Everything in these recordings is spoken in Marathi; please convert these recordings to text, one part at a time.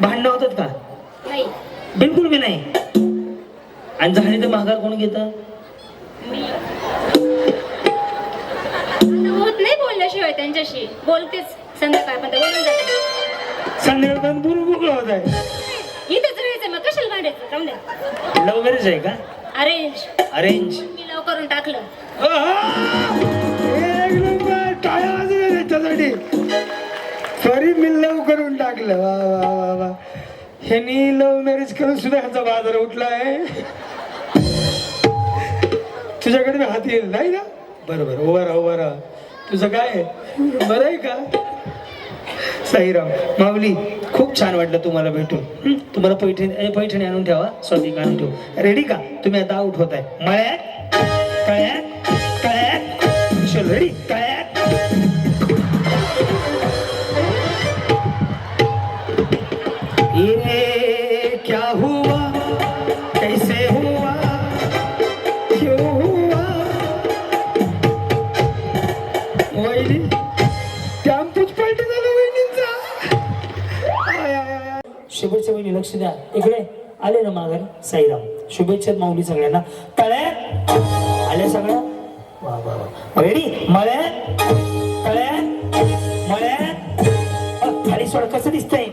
भांडणं होतात का? नाही. बिलकुल बी नाही. आणि झाली तर माघार कोण घेत? होत नाही बोलल्याशिवाय त्यांच्याशी. बोलतेच संध्याकाळपर्यंत बोलून जाते. संध्याकाळ बोलून मोकळं होत आहे. इथंच राहायचं मग कशाला भांडायचं? जाऊन द्या. लव मॅरेज आहे का? अरेंज अरेंज मी लव करून टाकलं त्याच्यासाठी. सॉरी मी लव करून टाकलं वा वा वा वा. ह्यांनी लव्ह मॅरेज करून सुद्धा ह्याचा बाजार उठला आहे तुझ्याकडे मी हात येईल नाही ना? बरोबर उभा ओवर तुझं काय आहे? बरं आहे का? साईराम माऊली खूप छान वाटलं तुम्हाला भेटून. तुम्हाला पैठणी पैठणी आणून ठेवा स्वामी आणून ठेवू. रेडी का? तुम्ही आता आउट होत आहे मळ्यात कळ्यात कळ्यात चल रेडी कळ्यात. ये क्या हुआ? कैसे हुआ? क्यों हुआ? वहिनी झालं वहिनींचा शुभेच्छा बहिणी लक्ष द्या. इकडे आले ना माघार साईराम. शुभेच्छा माऊली सगळ्यांना. कळे आले सगळ्या? वा वा वा. रेडी? मळे. कळे मळे. खाली सोड कसं दिसतंय?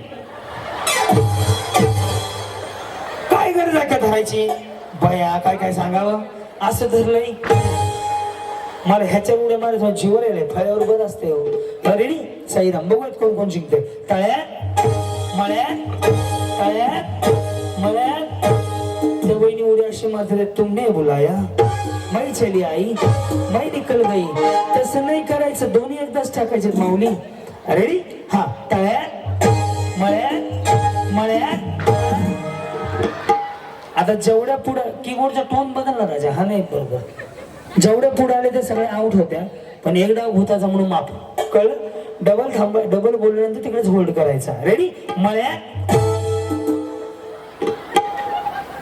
गरज बया काय काय सांगावं? असं धरलंय मला ह्याच्यामुळे उड्या माझ्या जीवन येईल फळ्यावर बरं असते हो. रेडी साईराम बघूयात कोण कोण जिंकते तळ्या मळ्या तळ्या मळ्या ते वहिनी उड्या अशी मात्र तुमने बोलाया मै चली आई. मै निकल गई तसं नाही करायचं. दोन्ही एकदाच टाकायचे माऊली. रेडी हा तळ्या मळ्या मळ्या आता जेवढ्या पुढं कीबोर्डचा टोन बदलला राजा हा नाही बरोबर. जेवढ्या पुढे आले ते सगळे आउट होत्या पण एकदा भूताचा म्हणून माप कळ डबल थांब डबल बोलल्यानंतर तिकडेच होल्ड करायचा. रेडी मळ्या.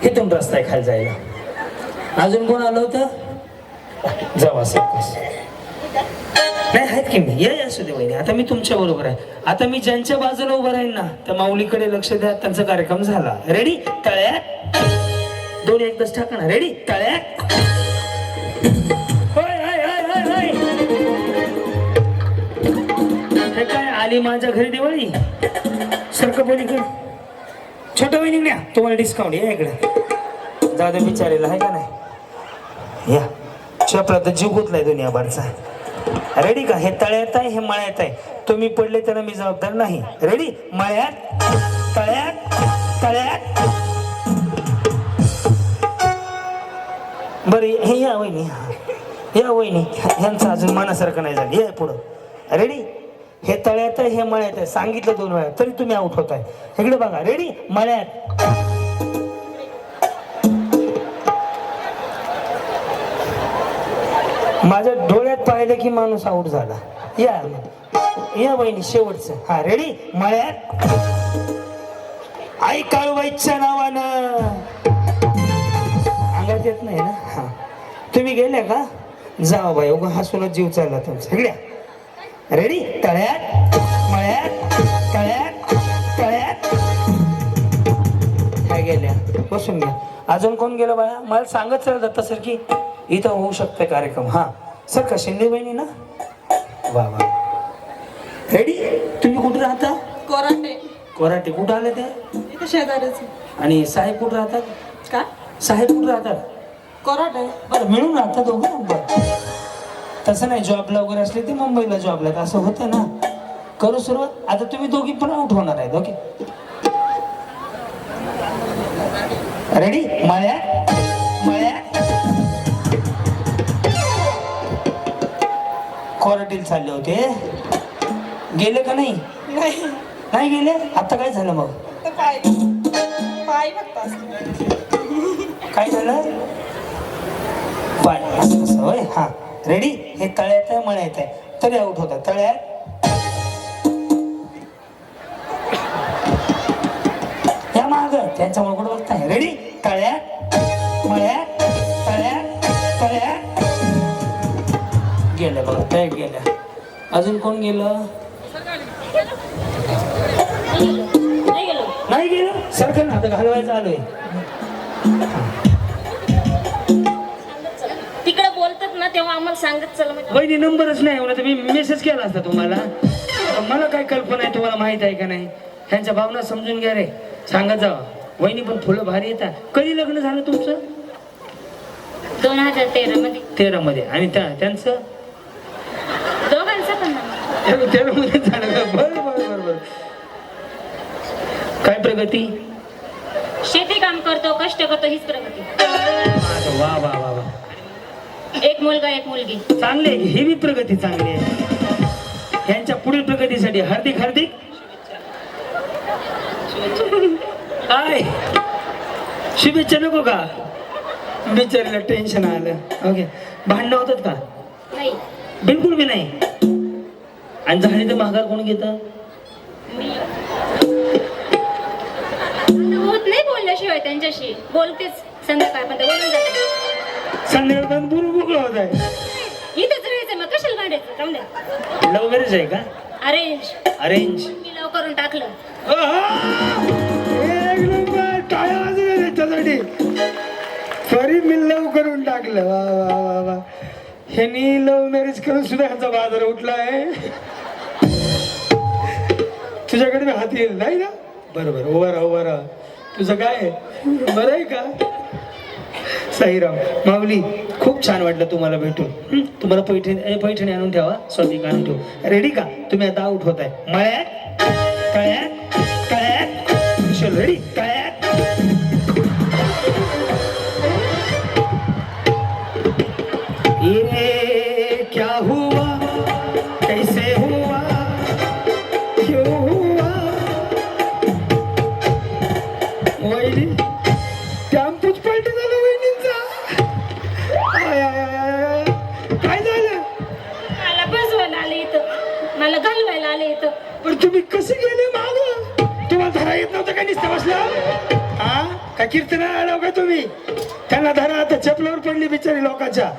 इथून रस्ता आहे खाली जायला. अजून कोण आलं होतं? जावा सकस नाही आहेत की मी? या या असू दे वहिनी. आता मी तुमच्या बरोबर आहे. आता मी ज्यांच्या बाजूला उभं राहीन ना त्या माऊलीकडे लक्ष द्या त्यांचा कार्यक्रम झाला. रेडी तळ्यात दोन एक टाका ना. रेडी तळ्या. होय, होय, होय, होय, होय. हे काय आली माझ्या घरी दिवाळी? सारखं पलीकडे छोट्या वहिनी तुम्हाला डिस्काउंट या इकडे. जाऊ विचारेल आहे का नाही? या. चपला तर जीव गुतलाय दुनियाभरचा रेडी का? हे तळ्यात आहे हे मळ्यात आहे. तुम्ही पडले त्याला मी जबाबदार नाही. रेडी मळ्यात तळ्यात तळ्यात. बरं हे या वहिनी. या वहिनी. ह्यांचं अजून मनासारखं नाही झालं. या पुढं. रेडी हे तळ्यात आहे हे मळ्यात आहे. सांगितलं दोन वेळा. तरी तुम्ही आउट होताय इकडे बघा. रेडी मळ्यात. माझ्या डोळ्यात पाहिलं की माणूस आउट झाला. या. या बहिणी शेवटचं. हा रेडी मळ्यात. आई काळूबाईच्या नावानं तुम्ही गेल्या का? जाओ बाई उगा हसूनच जीव चालला तुमचा. इकड्या रेडी तळ्यात मळ्यात तळ्यात तळ्यात. काय गेल्या बसून घ्या. अजून कोण गेलं बाया मला सांगत चला दत्ता सर की इथं होऊ शकते कार्यक्रम. हा. सर का शिंदे बहिणी ना? वा वा. रेडी तुम्ही कुठे राहता? कोराटे कोराटे कुठं आले ते? शेजारीच आणि साहेब कुठं राहतात? का? साहेब कुठं राहतात? कोराटे बरं मिळून राहतात दोघं तसं नाही जॉबला वगैरे असले ते मुंबईला जॉबला. असं होतं ना. करू सुरुवात. आता तुम्ही दोघी पण आउट होणार आहेत ओके? रेडी माळ्या माळ्या क्वारंटीन चालले होते. गेले का नाही? नाही. नाही गेले? आता काय झालं मग? काय झालं? पाय असं कसं होय? हा. रेडी हे तळ्यात आहे मळ्यात आहे. तरी आउट होता. तळ्यात. या माग. त्यांच्यामुळे कुठं बघताय? रेडी तळ्यात मळ्यात तळ्यात तळ्यात. गेल्या बघा तळ्यात गेल्या. अजून कोण गेलं? नाही गेलो. नाही सरकं ना आता घालवायचं आलोय. सांगत चला म्हणजे वहिनी नंबरच नाही एवढा तर मी मेसेज केला असता तुम्हाला. मला काय कल्पना आहे तुम्हाला माहीत आहे का नाही? ह्यांच्या भावना समजून घ्या रे. सांगत जावा वहिनी पण फुलं भारी येतात. कधी लग्न झालं तुमचं? दोन हजार तेरा मध्ये तेरा मध्ये आणि त्या त्यांचं? दोघांचं पण ना. तेरा मध्ये झालं. का? बरं बरं बरं बरं. काय प्रगती? शेती काम करतो कष्ट करतो हीच प्रगती. वा वा वा वा. एक मुलगा एक मुलगी. चांगली ही बी प्रगती चांगली आहे. यांच्या पुढील प्रगतीसाठी हार्दिक हार्दिक. काय? शुभेच्छा नको का? बिचारीला टेन्शन आलं. ओके भांडणं होतात का? नाही. बिलकुल बी नाही. आणि झाली तर महागार कोण घेत? मी. होत नाही बोलल्याशिवाय त्यांच्याशी. बोलतेच संध्याकाळपर्यंत. बोलून जाते. संध्याकाळ बुरु बुकलं होत आहे. इथंच राहायचं मग कशाला भांडायचं? जाऊन द्या. लव्ह मॅरेज आहे का? अरेंज अरेंज मी लव करून टाकलं एक नंबर टाळ्या वाजवल्या त्याच्यासाठी फरी मी लव करून टाकलं. वा वा वा वा ह्यांनी लव्ह मॅरेज करून सुद्धा ह्यांचा बाजार उठला आहे. तुझ्याकडे मी हात येईल नाही ना? बरोबर उभा राहा. तुझं काय आहे? बरं आहे का? साईराम माऊली खूप छान वाटलं तुम्हाला भेटून. तुम्हाला पैठणी पैठणी आणून ठेवा स्वामी आणून ठेव. रेडी का? तुम्ही आता आउट होत आहे मळ्यात कळ्यात कळ्यात रेडी कळ्यात. मला घालवायला आले इथं? पण तुम्ही कसे गेले माग? तुम्हाला धरा येत नव्हतं काय नुसतं बसलं? हा का कीर्तना आलो का तुम्ही? त्यांना धरा आता चपलावर पडली बिचारी लोकांच्या.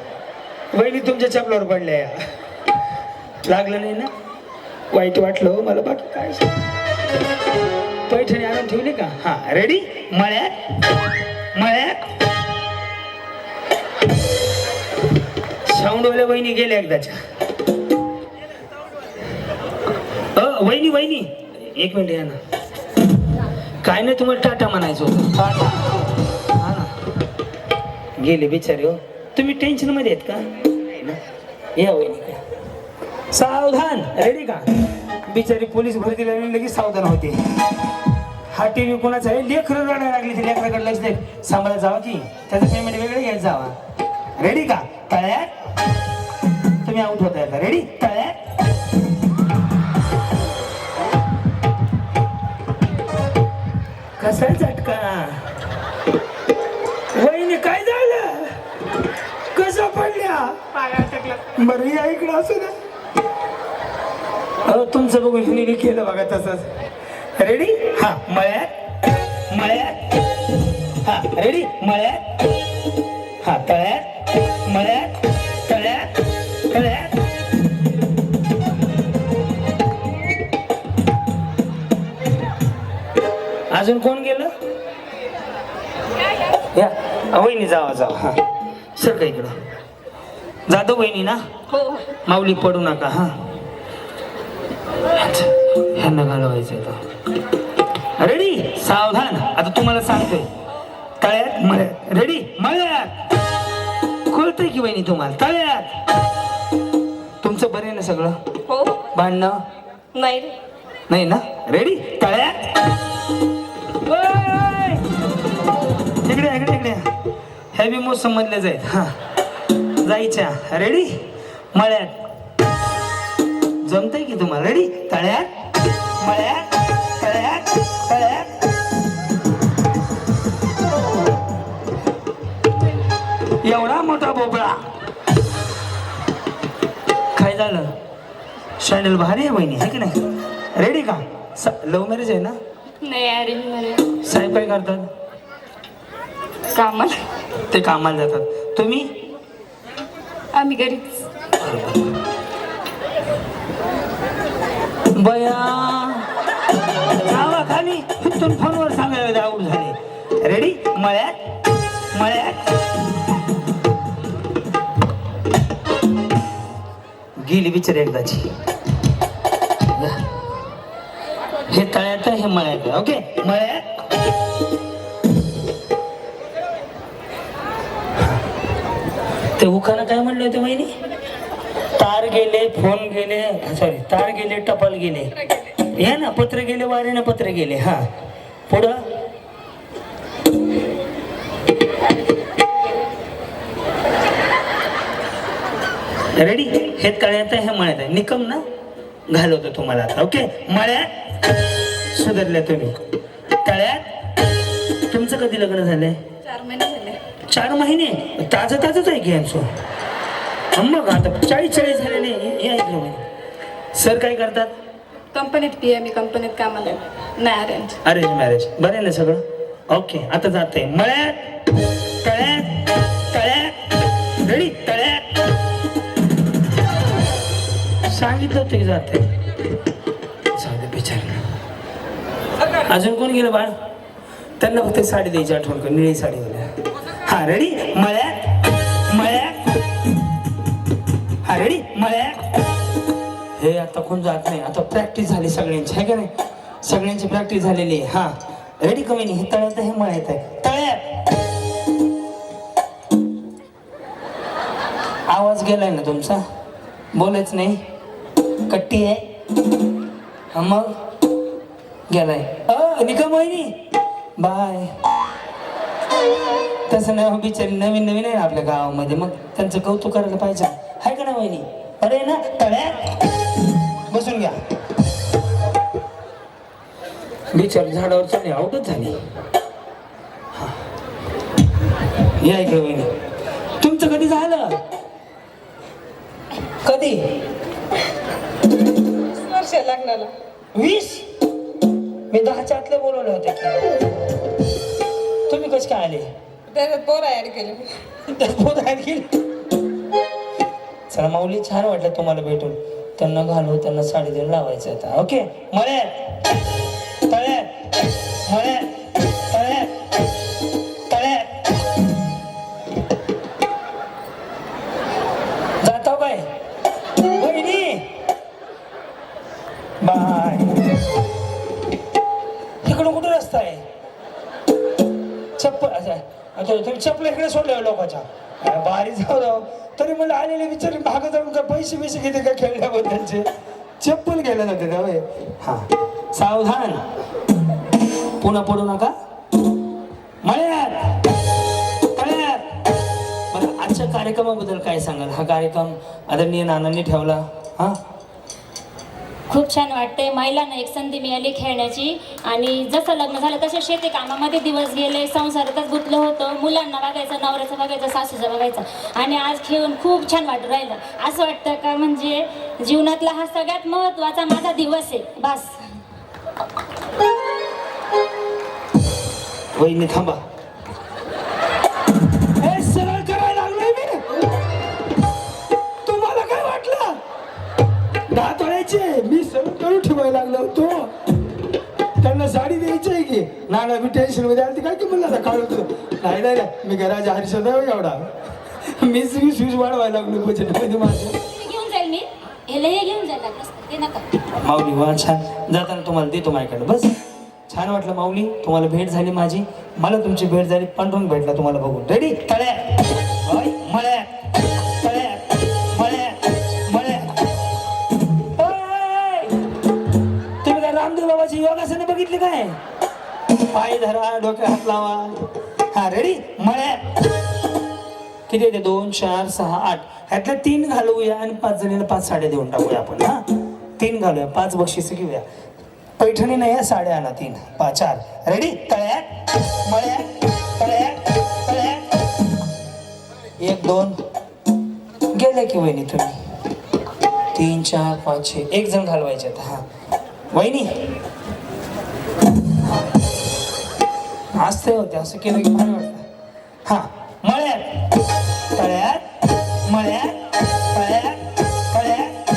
वहिनी तुमच्या चपलावर पडल्या. या लागलं नाही ना? वाईट वाटलं हो, मला बाकी काय पैठणी आणून ठेवली का? हा रेडी मळ्यात? मळ्यात? साऊंडवाल्या वहिनी गेल्या एकदाच्या. वहिनी वहिनी. एक मिनिट या ना. काय नाही तुम्हाला टाटा म्हणायचं होतं. टाटा. हा ना. गेले बिचारे हो. तुम्ही टेन्शनमध्ये आहेत का? या वहिनी सावधान रेडी का? बिचारी पोलीस भरतीला लगेच सावधान होते. हा टीव्ही कोणाचा आहे? लेकर रडायला लागली ती लेकराकडे लक्ष दे सांभाळत जावा की? त्याचं पेमेंट वेगळं घ्यायचं जावा. रेडी का? तळ्यात? तुम्ही आउट आता. रेडी तळ्यात? कसा झटका? वहिनी काय झालं? कसं पडल्या? बरं या इकडं असू द्या. अहो तुमचं बघून हिने केलं बघा तसंच. रेडी हा मळ्यात. मळ्यात. हा रेडी मळ्यात. हा तळ्यात. मळ्यात. अजून कोण गेलं? या वहिनी जावा जावा. हा. सर का इकडं? जातो वहिनी ना? हो. माऊली पडू नका हा. ह्यांना घालवायचं आता. रेडी सावधान. आता तुम्हाला सांगतोय. तळ्यात मळ्यात. रेडी मळ्यात. कळतंय की वहिनी तुम्हाला? तळ्यात. तुमचं बरं आहे ना सगळं? हो. भांडणं? नाही नाही ना? रेडी तळ्यात. इकडे या, इकडे. इकडे हॅवी मोसम मधलेच आहेत. हा. जायच्या रेडी मळ्यात. जमतंय की तुम्हाला? रेडी तळ्यात. मळ्यात. तळ्यात. तळ्यात. एवढा मोठा बोबळा काय झालं? शॅनल भारी आहे बहिणी आहे की नाही? रेडी का? लव्ह मॅरेज आहे ना? नाही अरेंजमध्ये साहेब काय करतात? कामाला. ते कामाला जातात. तुम्ही? आम्ही घरीच. बया. जावा खाली. नुसतं फोनवर सांगायला आवड झाले. रेडी मळ्यात? मळ्यात? गेली बिचारी एकदाची. हे तळ्यात हे मळ्यात. ओके? मळ्यात? ते उखाना काय म्हणले होते वहिनी? तार गेले फोन गेले सॉरी तार गेले टपाल गेले. या ना पत्र गेले वारे ना पत्र गेले हा. पुढं? रेडी हे तळ्यात आहे हे मळ्यात आहे. निकम ना? घालवतो तुम्हाला आता ओके मळ्यात सुधारल्या तुम्ही. तळ्यात? तुमचं कधी लग्न झालंय? चार महिने चार महिने? ताजं ताजंच आहे की आमचं मग आता चाळीस चाळीस झालेले हे ऐकलं मी सर काय करतात? कंपनीत पी मी कंपनीत कामाला आहे. नाही अरेंज अरेंज मॅरेज. बरं आहे ना सगळं? ओके आता जाते मळ्यात तळ्यात तळ्यात. रेडी तळ्यात. सांगितलं होतं की जाते दे बिचार अजून कोण गेलं बाळ? त्यांना फक्त साडी द्यायची आठवण कर निळी साडी दिल्या हरडी रेडी मळ्यात मळ्यात हरडी रेडी मळ्यात हे आता कोण जात नाही आता प्रॅक्टिस झाली सगळ्यांची आहे का नाही? सगळ्यांची प्रॅक्टिस झालेली आहे. हा. रेडी कमी नाही हे तळ्यात आहे, हे मळ्यात आहे? तळ्यात. आवाज गेलाय ना तुमचा? बोलच नाही. कट्टी आहे. हा मग? गेलाय. अ निकम वहिनी. बाय. तसं नाही हो, बिचारी नवीन नवीन आहे ना आपल्या गावामध्ये. मग त्यांचं कौतुक करायला पाहिजे. आहे का ना वहिनी? अरे ना? तळ्यात? बसून घ्या. बिचारी झाडावर चालली आवडत झाली. हा. या इकडे वहिनी. तुमचं कधी झालं? कधी? वर्ष लग्नाला. वीस? मी दहाच्या आतले बोलवले होते की. तुम्ही कसे काय आले? त्याच्यात पोर ऍड केले. चला माऊली छान वाटलं तुम्हाला भेटून. त्यांना घालू त्यांना साडी देऊन लावायचं आता. ओके मळ्यात. तळे मळ्यात. अच्छा तुम्ही चप्पल इकडे सोडले हो लोकांच्या. अरे बारी जाऊ हो. तरी मला आलेले विचार भाग जाऊन का पैसे बिसे घेते का खेळल्याबद्दलचे चप्पल घ्यायला जाते ना होय? हा. सावधान. पुन्हा पडू नका. मळ्यात. तळ्यात बरं आजच्या कार्यक्रमाबद्दल काय सांगाल? हा कार्यक्रम आदरणीय नानांनी ठेवला. हा? खूप छान वाटते महिलांना एक संधी मिळाली खेळण्याची. आणि जसं लग्न झालं तसे शेती कामामध्ये दिवस गेले संसारातच गुंतलं होतं. मुलांना बघायचं नवऱ्याचं बघायचं सासूचं बघायचं. आणि आज खेळून खूप छान वाटू राहिलं. असं वाटतं का म्हणजे जीवनातला हा सगळ्यात महत्त्वाचा माझा दिवस आहे. बस. वहिनी थांबा. मी करून ठेवायला लागलो होतो. त्यांना साडी द्यायची आहे की? नाना मी टेन्शनमध्ये आली काय की म्हणलं आता काढ होतो. नाही नाही नाही, मी घराच्या हरिशोद एवढा. मी स्विच स्विच वाढवायला लागलो बजेटमध्ये माझं हे घेऊन जाईल मी. हे घेऊन ते नका. माऊली वा छान. जाताना तुम्हाला देतो माझ्याकडे बस. छान वाटलं माऊली. तुम्हाला भेट झाली माझी. मला तुमची भेट झाली. पांडुरंग भेटला तुम्हाला बघून. रेडी तळ्या. होय, मळ्या योगासने काय? पाय धरा डोक्यात हात लावा. हा रेडी मळ्या किती येते दोन चार सहा आठ. ह्यातल्या तीन घालवूया आणि पाच जणीला पाच साड्या देऊन टाकूया आपण हा? तीन घालूया पाच बक्षीस घेऊया. पैठणी नाही आहे, साड्या आणा तीन. पाच चार. रेडी तळ्या मळ्या तळ्या तळ्या एक दोन. गेले की वहिनी तुम्ही? तीन चार पाच छे. एक जण घालवायचे आता हा. वहिनी असते होते असं केलं की भारी वाटतं. हा मळ्यात. तळ्यात मळ्यात तळ्यात तळ्यात.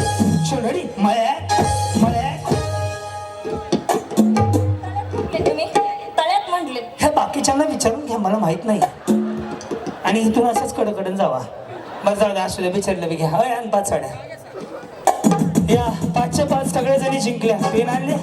शेवडी मळ्यात मळ्यात. ते तुम्ही तळ्यात म्हटले. हे बाकीच्यांना विचारून घ्या मला माहीत नाही. आणि इथून असंच कडकडून जावा. बरं जाऊ द्या असू द्या विचारलं बी घ्या. हय आणि पाच साड्या. या पाचच्या पाच सगळे जणी जिंकल्या. पेन आणले